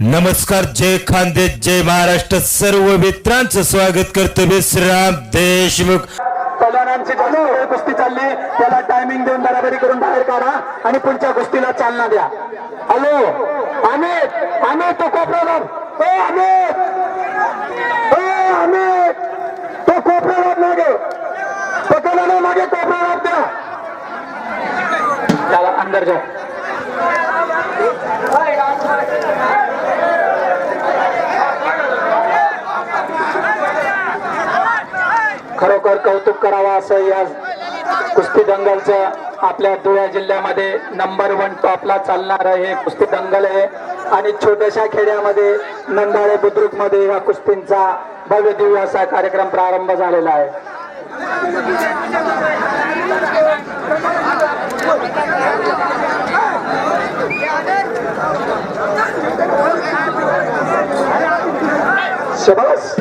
नमस्कार जय खानदे जय महाराष्ट्र. सर्व मित्रांचं स्वागत करतो विश्राम देशमुख. पहिल्यांदाची चालू कुस्ती चालली. त्याला टायमिंग देऊन बराबरी करून बाहेर काढा आणि पुढच्या गोष्टीला चालना द्या. हॅलो अमित अमित तो कोपऱ्यावर ओ अमित. ओ अमित. तो कोपऱ्यावर मागे. पकडा ना मागे कोपऱ्यावर द्या. त्याला अंदर जाऊ खरोखर कौतुक करावं असं या कुस्ती दंगलचं आपल्या धुळ्या जिल्ह्यामध्ये नंबर वन टॉपला चालणार हे कुस्ती दंगल आहे. आणि छोट्याशा खेड्यामध्ये नंदाळे बुद्रुकमध्ये ह्या या कुस्तींचा भव्य दिव्य असा कार्यक्रम प्रारंभ झालेला आहे. शबास!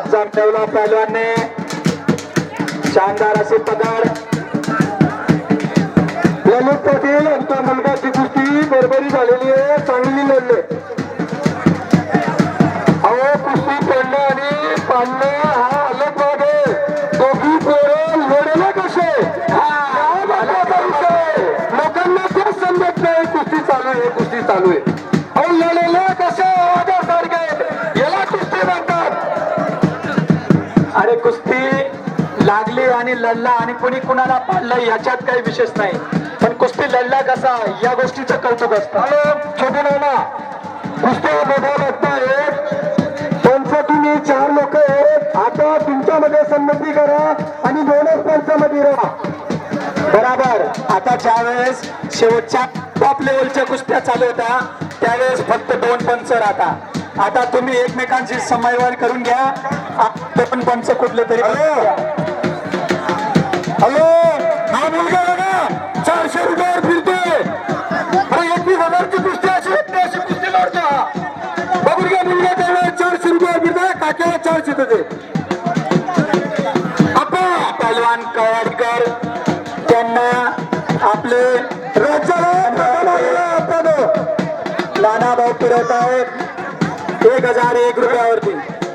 कब्जा ठेवला पहिलवानने शानदार असे पदार ललित पाटील यांच्या मुलगाची कुस्ती बरोबरी झालेली आहे चांगली लढले. अहो कुस्ती पडणं आणि पाडणं हा अरे कुस्ती लागली आणि लढला आणि कोणी कुणाला पाडलं याच्यात काही विशेष नाही. पण कुस्ती लढला कसा या गोष्टीचं कौतुक असतं. छोटे नाना कुस्ती त्यांचं तुम्ही चार लोक आहेत. आता तुमच्यामध्ये संमती करा आणि दोनच पंचामध्ये राहा. बराबर. आता ज्या वेळेस शेवटच्या टॉप लेवलच्या कुस्त्या चालू होत्या त्यावेळेस फक्त दोन पंच राहता. आता तुम्ही एकमेकांशी समन्वय करून घ्या. आ- दोन पंच कुठले तरी हॅलो. हा मुलगा बघा. चारशे रुपयावर फिरतोय. अरे एकवीस हजारची कुस्ती अशी वाटते अशी कुस्ती लढतो. बघून घ्या मुलगा त्यावेळेस चारशे रुपयावर फिरतोय. काक्याला चारशे आपा. पहलवान कवाडकर त्यांना आपले राज्याला नाना भाऊ फिरत आहेत. एक हजार एक रुपयावरती.